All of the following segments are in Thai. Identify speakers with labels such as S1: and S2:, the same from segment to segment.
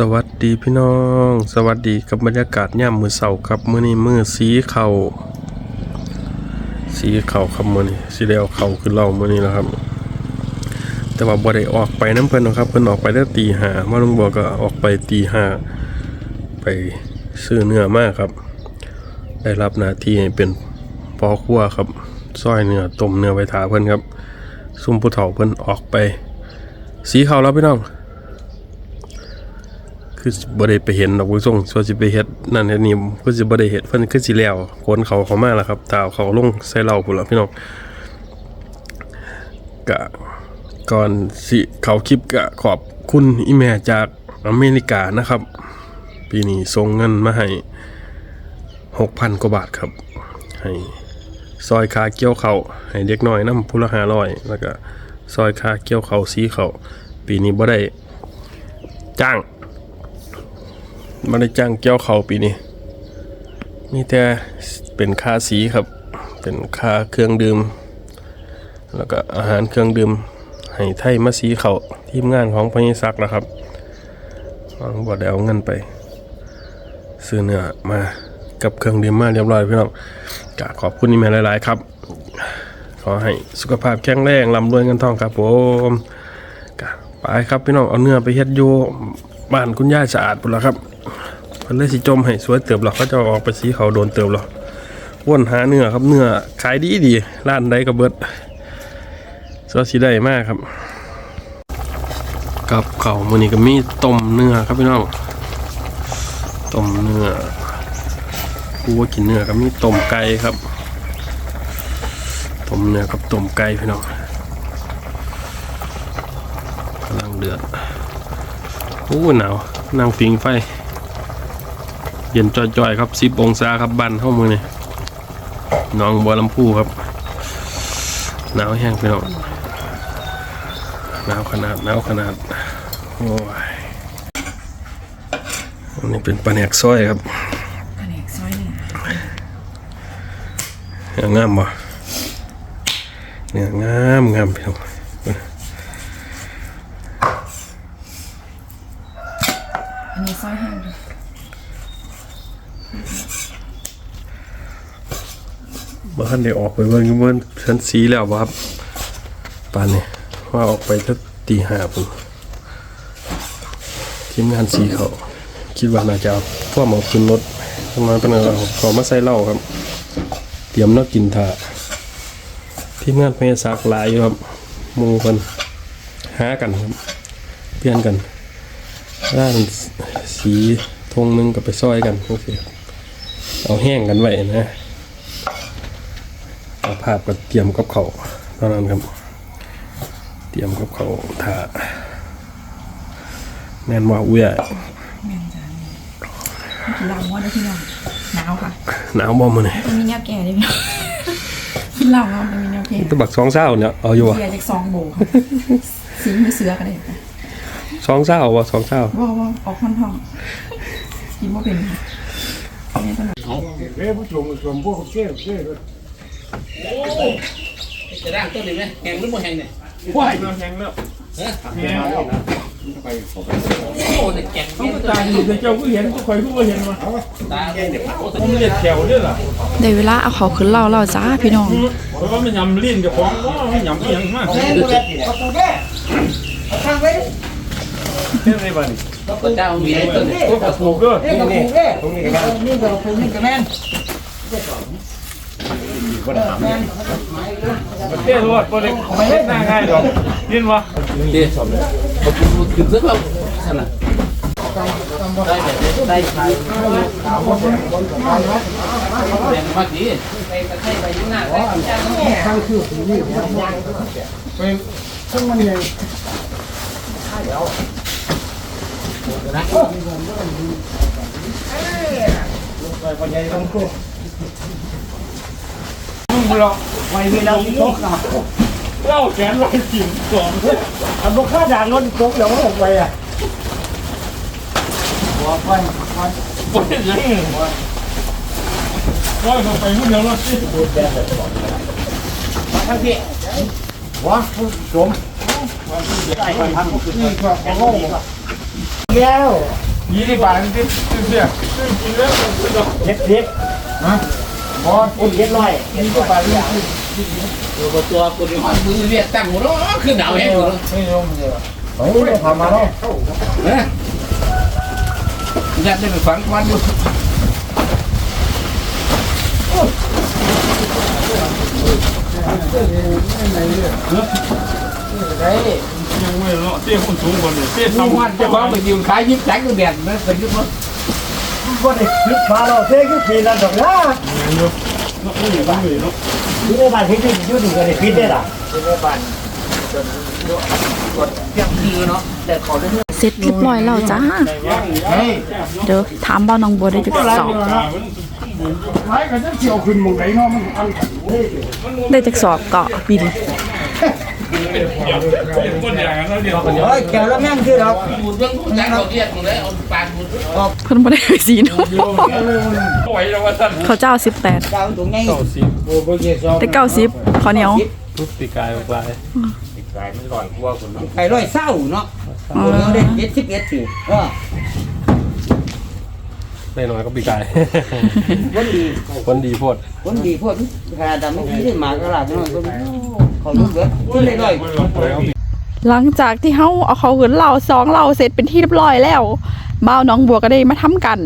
S1: สวัสดีพี่น้อง สวัสดีกับบรรยากาศย่ามมือเสาครับมื้อนี้มือสีเขาสีเข่าครับมื้อนี้สีแดงเข่าคือเรามื้อนี้แล้วครับ แต่ว่าบ่ได้ออกไปน้ำเพิ่นหรอกครับเพิ่นออกไปตั้งตีห้ามาลุงบอกก็ออกไปตีห้าไปซื้อเนื้อมากครับ ได้รับหน้าที่ให้เป็นปอครัวครับซอยเนื้อต้มเนื้อไว้ถาเพิ่นครับซุ่มผู้เฒ่าเพิ่นออกไป สีเข่าแล้วพี่น้อง คือบ่ได้ไปเห็นดอกผู้ส่งส่วนสิไปเฮ็ดนั่นเฮ็ดนี่ก็สิบ่ได้เฮ็ดเพิ่นคือสิแล้วคนเขาเขามาแล้วครับตาเขาลงใส่เหล้าพุ่นล่ะพี่น้องกะก่อนสิเขาคลิปกะขอบคุณอีแม่จากอเมริกานะครับ ปีนี้ส่งเงินมาให้6,000กว่าบาทครับ ให้ซอยคาเกี่ยวเขาให้เด็กน้อยนำผู้ละ500แล้วก็ซอยคาเกี่ยวเขาสีเขาปีนี้บ่ได้จ้าง มาได้จ้างเกี่ยวเขาปีนี้มีแต่เป็นค่าสีครับ เป็นค่าเครื่องดื่ม แล้วก็อาหารเครื่องดื่มให้ไทยมาสีเขาทีมงานของพญศักดิ์นะครับวางบอดเอาเงินไป ซื้อเนื้อมากับเครื่องดื่มมาเรียบร้อยพี่น้องกขอบคุณนี่แม่หลาย ๆ ครับ ขอให้สุขภาพแข็งแรงร่ำรวยเงินทองครับผมกไปครับพี่น้องเอาเนื้อไปเฮ็ดอยู่ บ้านคุณย่าสะอาดพุ่นละครับเพิ่นเลยสิจมให้สวยเติบหรอกเขาจะออกไปสีเขาโดนเติบหรอกว่นหาเนื้อครับเนื้อขายดีดีร้านใดก็เบิดสวัสดีได้มากครับ กับเขามือนี้ก็มีต้มเนื้อครับพี่น้องต้มเนื้อกูว่ากินเนื้อก็มีต้มไก่ครับต้มเนื้อกับต้มไก่พี่น้องกำลังเดือด โอ้หนาวนั่งฟิงไฟ เย็นจ่อยๆครับ10องศาครับบันเข้ามือนี่หน้องบัวลำพูครับ หนาวแห้งไปหน่อยหนาวขนาดหนาวขนาด โอ้ยอันนี้เป็นปลาแหนกซอยครับ
S2: แผนกซอยหนึ่ง
S1: เนื้องามบ่เนื้องามงามพี่น้อง
S2: อัน นี้ซอยห้างด้วย
S1: บ้านได้ออกไปเบิ่งอเบิ่งชั้นสีแล้วบ่ครับปานนี้ว่าออกไปสักตีห้าปุ่นทีมงานสีเขาคิดว่าน่าจะเอาพวกหมอขึ้นรถประมาณเป็นเอาขอมาใส่เหล้าครับ เตรียมนักกินถ่าทีมงานพยาศักดิ์หลายอยู่ครับมูกันหากันครับเปลี่ยนกัน ด้านสีธงหนึงกับไปซอยกันโอเคครับเอาแห้งกันไว้นะเอาภาพก็เตรียมกับเขาวเท่านั้นครับ เตรียมกับเขาวถ่าแม่นว่าอุ้ยอะ
S2: แม่นจ้ากินเหล้าว่าได้พี่น้องหนาวค่ะ
S1: หนาวบ่มื้อนี่
S2: มันมีแนวแก่ด้วยพี่น้องกินเหล้าเนาะมันมีแนวแก่
S1: ตะบักสองเศร้าเนี่ยเอาอยู่วะ
S2: เบียร์จากซองโบค่ะสีมือเสือกันเลยค่ะ
S1: สองเศร้าวะสองเศร้า
S2: ว่าว่าออกค่อนท้องกินว่าเป็นค่ะเนี่ยตลอด
S3: เอ้ยผู้ชมผู้ชมพวกเชี่ยวเชี่ยวเลย
S4: จะร่างต้นนี้ไหมแหงหรือบ่แหงเนี่ย
S3: ว้ายมาแข่งแล้ว
S4: เฮ้ย
S3: แข่งแล้ว
S4: โอ้เนี่ยแกง
S3: เขาก็ตายอยู่แต่เจ้าก็เห็นก็คอยก็เห็นมา
S4: ตาแกงเด็กโอ้
S3: ผมเรียกแถวด้วยล่ะ
S2: ได้เวลาเอาเขาขึ้นเหล้าแล้วจ้าพี่น้อง
S3: เพราะว่ามันยำลิ้นกับของว่ามันยำเอียงมาก เท่ไหนบ้าง
S4: พระเจ้ามีไอ้ต้นนี้
S3: พวกกระปูก็
S5: นี่กับผูกเนี่ยนี่กับผูกนี่กับแม่น
S3: เที่ยวรอดก็เลยไม่เห็นหน้าง่ายหรอกยินวะ
S4: เดี๋ยวสอบเขาพูดถึงสักแบบขนาดได้แบบนี้ได้ใช้แบ่งมาดีไปตะไคร้ไปยุ่งหน้า
S5: ทางคือผูกนี่ซึ่งมันใหญ่
S3: เรา
S5: ไว้เวลาที่ตกอะ
S3: เล่าแขนลอยจิ๋มสอง
S5: อันบุค่าด่านรถตกเดี๋ยวมันออกไปอะ
S3: ปนยังว่าเราไปมุ่งเดียวรถสิ
S5: ทางพี่วะผู้ชมได้คนทำนี่ก็ของโง่ แล้ว
S1: ยี่สิบบาทที่เสียกินแล้ว
S5: เจ็ดสิบฮะบอสอุ้มเจ็ดร้อยเจ็ดสิบบาทเนี่ย
S4: ตัวตัวกูนี่ฮอดมือเวียดตั้งหัวเราะคือหนาวแห้งหัวเราะ
S1: ไม่ยอมเลย
S5: เฮ้ยทำมาแล้ว
S4: เฮ้ยยัดได้ไปฝังควันอยู่
S1: ยั งไม่เนาะเตี้ยคนสูงคนเนี่ยเตี้ย
S4: ทำ
S1: ทำ
S4: วันจะฟ้องไปยืมขายยิบแจกแดดนะเป็นยุคนั้น
S5: ก็ได้คิดมาแล้วเท่คือปีละดอกนะ
S1: เนาะเนาะไม่ต้องเนาะ
S5: ที่ในบ้านที่อยู่นี่ก็ได้คิดได้ล่ะที่ในบ้าน
S4: เตรียมคือเนาะแต่ขอได้
S2: เสร็จเรียบร้อยแล้วจ้า เดี๋ยวถามบ้าน้องบัวได้จุดสอง
S5: ไม้จะเกี่ยวขึ้นมองไหนเนาะมัน อันเฮ้ย
S2: ได้จากสอบเกาะบิน
S1: คนอย่างนั้นเดียว
S5: เฮ้ยแก่แล้วแม่งคือเรา
S4: บุญเรื่องแรงเราเรียกตรงไหนเอาปานบุญ
S2: เพิ่นบ่ได้ไปสีนาะ
S1: ไหวแล้วว่าท่น
S2: เขาเจ้าสิบแปด
S5: ดาวตรงไง
S1: เก้าสิบ
S5: โอ้โหเกี่ยวสอง
S2: แต่เก้าสิบข้าวเหนียว
S1: ทุกปีกายปลาย
S5: ไอ้ร้อยเศร้าเนาะเด็ดเจ็ดสิบเอ็ดสิเออ
S1: ได้น้อยก็ปีกาย
S5: คนดี
S1: คนดีโพด
S5: คนดีพวกขนาดแต่ไม่คิดได้หมากระลาดเนาะ เขาลุกเด้อขึ้นเลยร้อย
S2: หลังจากที่เฮาเอาเขาหืนเราสองเราเสร็จเป็นที่เรียบร้อยแล้วเบ้าน้องบัวก็ได้มาทำกัน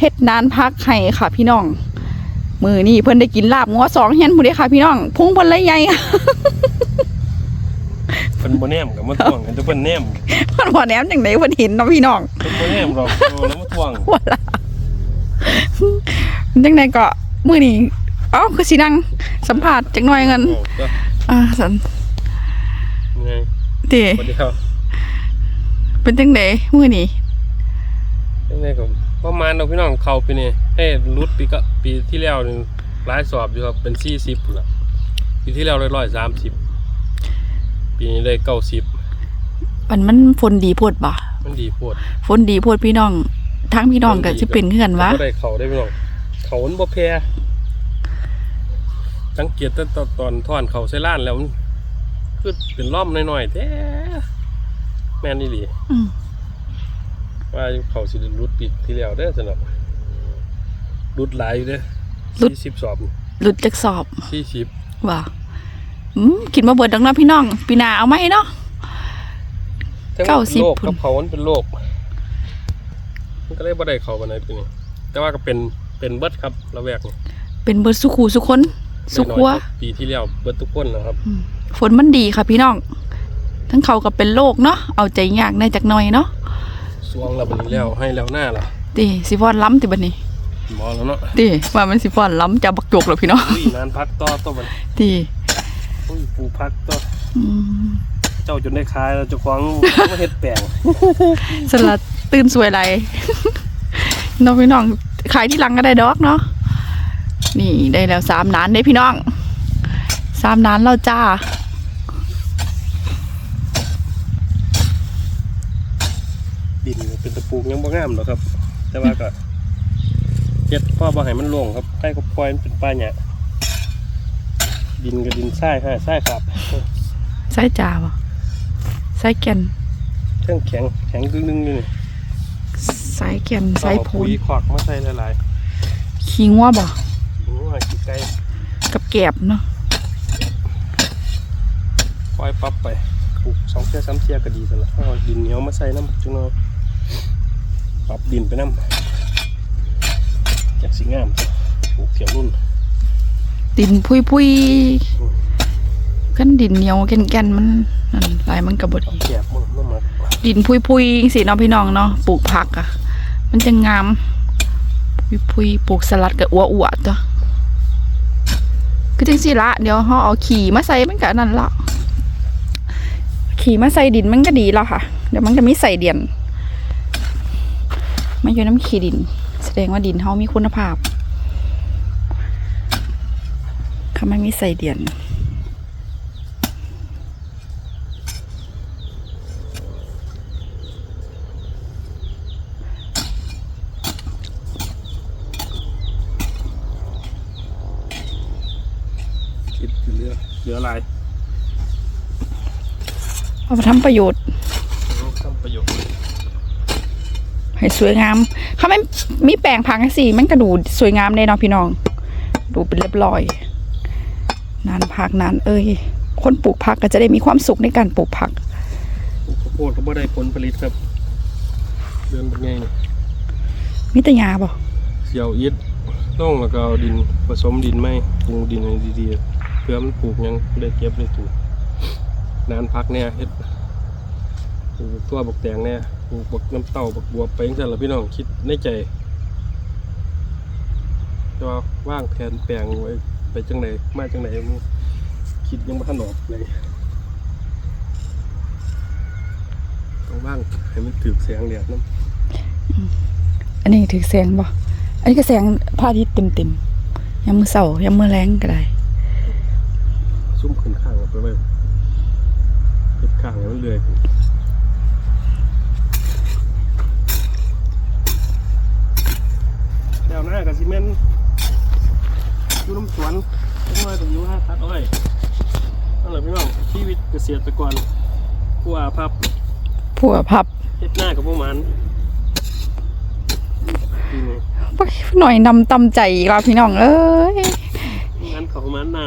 S2: เฮ็ดนานพักให้ค่ะ พี่น้อง มือนี่เพิ่นได้กินลาบงัวสองเฮียนผู้เดียวค่ะ พี่น้อง พุงเพิ่นเลยใหญ่
S1: เป็นโบแนมกับมะท่วงกันจะเป็นแนม
S2: เพิ่นบ่แหนมจังได๋เพิ่นเห็นเนาะพี่น้อง
S1: เป็นโบแนมหรอกแล้วมะท่วง
S2: ว่าล่ะจังไดก็มื้อนี้เอ้าคือสินั่งสัมภาษณ์จักหน่อยเงิน
S1: โอ้ก็
S2: อ่าสัน
S1: ไง
S2: ติ
S1: สวัสดีครับ
S2: เป็นจังไดมื้อนี้
S1: ยังไงก็ประมาณเราพี่น้องเขาปีนี้ให้รุดปีก็ปีที่แล้วนี่หลายสอบอยู่ครับเป็นสี่สิบละปีที่แล้วได้ร้อยสามสิบปีนี้ได้เก้าสิบ
S2: อันมันฝนดีโพดบ่
S1: มันดีโพด
S2: ฝนดีโพดพี่น้องทั้งพี่น้องก็สิเป็นคือกันวะ
S1: บ่ได้เขาได้พี่น้องเขามันบ่แพ้ สังเกตแต่ตอนตอนทอนเขาใส่ล้านแล้วมันคือเป็นล่อมน้อยๆแท้แม่นอี่หลี
S2: อืม
S1: ว่าเขาสิได้รุดปีที่แล้วเด้อสนับรุดหลายอยู่เด้อสี่สิบสอบ
S2: หลุดจากสอบ
S1: สี่สิบ
S2: ว่าอืมกินมาเบิดดังเนาะพี่น้องปีหน้าเอาไหมเนาะ
S1: ทั้ง
S2: เก้าสิบ
S1: โรค
S2: พุ่น
S1: กับเขามันเป็นโรคมันก็เลยบ่ได้เขาปานใดปีนี้แต่ว่าก็เป็นเป็นเบิดครับระแวกนี่
S2: เป็นเบิดสุขูสุคน สุขัว
S1: น้อยๆปีที่แล้วเบิดทุกคนนะครับ
S2: ฝนมันดีค่ะพี่น้อง ทั้งเขาก็เป็นโรคเนาะ เอาใจยากในจักหน่อยเนาะ
S1: สวงเราบัดนี้แล้วให้แล้วหน้าล่ะ
S2: ติสิฟอนล้ำติบัดนี้
S1: หมอแล้วเนาะ
S2: ติว่ามันสิฟอนล้ำจะบักจกเหรอพี่น้อง
S1: อุ้ยนานพักต่อต่อมัน
S2: ติ
S1: อุ้ยปูพักต่อ
S2: อืม
S1: เจ้าจนได้คายแล้วเจ้าของมาเฮ็ดแปลง
S2: สลัดตื่นสวยไรน้องพี่น้องขายที่หลังก็ได้ดอกเนาะ นี่ได้แล้วสามนานได้พี่น้องสามนานแล้วจ้า
S1: ดินเป็นตะปูยังบ่งามหรอกครับ แต่ว่าก็เฮ็ดพ่อบ่ให้มันโล่งครับใกล้ก็ปล่อยมันเป็นป่าหญ้าดินกับดินทรายให้ทรายครับ
S2: ไส้จ่าบ่ไส้แก่น
S1: เครื่องแข็งแข็งดึงๆอยู่นี่
S2: ไส้แก่นไส้
S1: เอา
S2: พู
S1: ปุ๋
S2: น
S1: ยขอกมาใส่หลาย
S2: ขี้งัวบ่
S1: ๆนี่ว่าขี้ ไก่
S2: กับแกบเนาะ
S1: ปล่อยปั๊บไปปลูกสองเที่ยสามเที่ยก็ดีซั่นล่ะเอาดินเหนียวมาใส่น้ำจังเนาะปรับดินไปน้ำจากสิงามปลูกเทียมรุ่น
S2: ดินพุยพุยกันดินเหนียวแก่นแก่นๆมันนั่นลายมันกระบดี
S1: แกบมันมันมา
S2: ดินพุยพุยสิเนาะพี่น้องเนาะปลูกผักอะมันจะงามพุยพุยปลูกสลัดกับอัวอัวๆตัว คือจังสิละเดี๋ยวเขาเอาขี่มาใส่มันก็นั่นละขี่มาใส่ดินมันก็ดีแล้วค่ะ เดี๋ยวมันจะไม่ใส่เดียนไม่อยู่น้ำขี่ดิน แสดงว่าดินเขามีคุณภาพเขาไม่มีใส่เดียน
S1: เหลือเหลืออะไร
S2: เอาไปทำประโยชน์
S1: ทำประโยชน์
S2: ไผให้สวยงามเขาไม่มีแปลงพังสิมันก็ดูสวยงามเลยเนาะพี่น้อง ดูเป็นเรียบร้อย นานพักนาน เอ้ยคนปลูกผักก็จะได้มีความสุขในการปลูกผัก
S1: ข้าวโพดก็บ่ได้ผลผลิตครับเดือนเป็นไงนี่
S2: มิตรยาบ่
S1: เสียวอิดล่องแล้วก็เอาดินผสมดินไหมปรุงดินให้ดีๆ เพื่อมันปลูกยังได้เก็บได้ถูกนานพักเนี่ยเฮ็ดปลูกตัวบักแตงเนี่ยปลูกบักน้ำเต้าบักบัวไปจังซั่นล่ะพี่น้องคิดในใจแต่ว่าว่างแผนแปลงไว้ไปจังไหนมาจังไหนคิดยังบ่ทันออกเลยต้องว่างให้มันถึกแสงแดดนำ
S2: อันนี้ถือแสงบ่อันนี้ก็แสงพระอาทิตย์เต็มๆยามมื้อเช้ายามมื้อแลงก็ได้
S1: ซุ่มขึ้นข้างออก ไปไว้เฮ็ดข้างให้มันเลื่อยขึ้นแถวหน้ากับซีเมนต์อยู่น้ำสวนต้นไม้ตรงอยู่ห้าตัดอ้อยนั่นแหละพี่น้องชีวิตเกษตรกรผู้อาภัพ
S2: ผัวพับ
S1: เฮ็ดหน้ากับพวกมันนี่ไง
S2: โอ้ยหน่อยนำตำใจอีกแล้วพี่น้องเอ้ย
S1: งานเขามันน้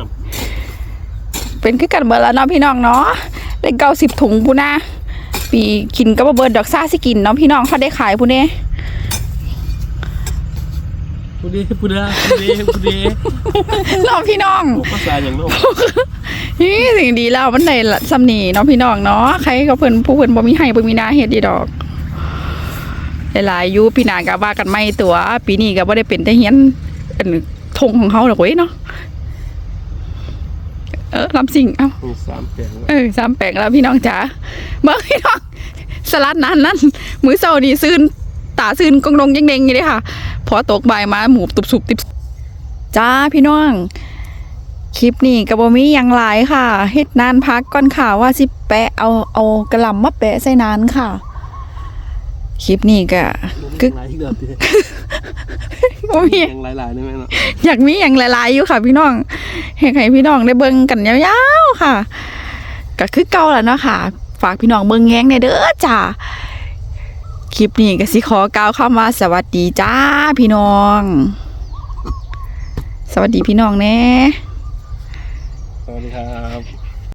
S2: เป็นคือกันเบิดแล้วเนาะพี่น้องเนาะได้เก้าสิบถุงพูนะปีกินก็บ่เบิดดอกซ่าสิกินเนาะพี่น้องเขาได้ขายพูเน่ำ
S1: ผู้ดีผู้ดีผู้ดีผู้ดี
S2: เนาะพี่น้อง
S1: พวกภาษาอย่างโน้น
S2: นี่สิ่งดีแล้วมันได้ละสำนีเนาะพี่น้องเนาะใครก็เพิ่นผู้เพิ่นบ่มีให้บ่มีนาเฮ็ดดีดอกหลายๆอยู่พี่นาก็ว่ากันไม่ตัว ปีนี้ก็บ่ได้เป็นแต่เฮียนอันธงของเขาดอกเว้ยเนาะ เออลำสิ่งเอ้า
S1: มีสามแปลงแล้ว
S2: เออสามแปลงแล้วพี่น้องจ๋าเมื่อพี่น้องสลัดนั้นนั่นมือเศร้านี่ซื่นตาซื่นกงดงยังเด้งอยู่เลยค่ะ พอตกบ่ายมาหมูตุบสุบติบจ้าพี่น้องคลิปนี้ก็บ่มีหยังหลายค่ะเฮ็ดนานพักก่อนค่ะว่าสิแปะเอาเอากระหล่ำมาแปะใส่นานค่ะ คลิปนี้ก็
S1: คือหลายที่เดิมที
S2: บ่มี
S1: ยังหลายๆได้ไหมเนาะ
S2: อยากมีอย่างหลายๆอยู่ค่ะ พี่น้องให้ใครพี่น้องได้เบิ่งกันยาวๆค่ะก็คือเก่าแล้วเนาะค่ะ ฝากพี่น้องเบิ่งแง้งในอยเด้อจ้าคลิปนี้ก็สิขอกล่าวคำว่าสวัสดีจ้าพี่น้อง สวัสดีพี่น้องแน่
S1: สวัสดีครับ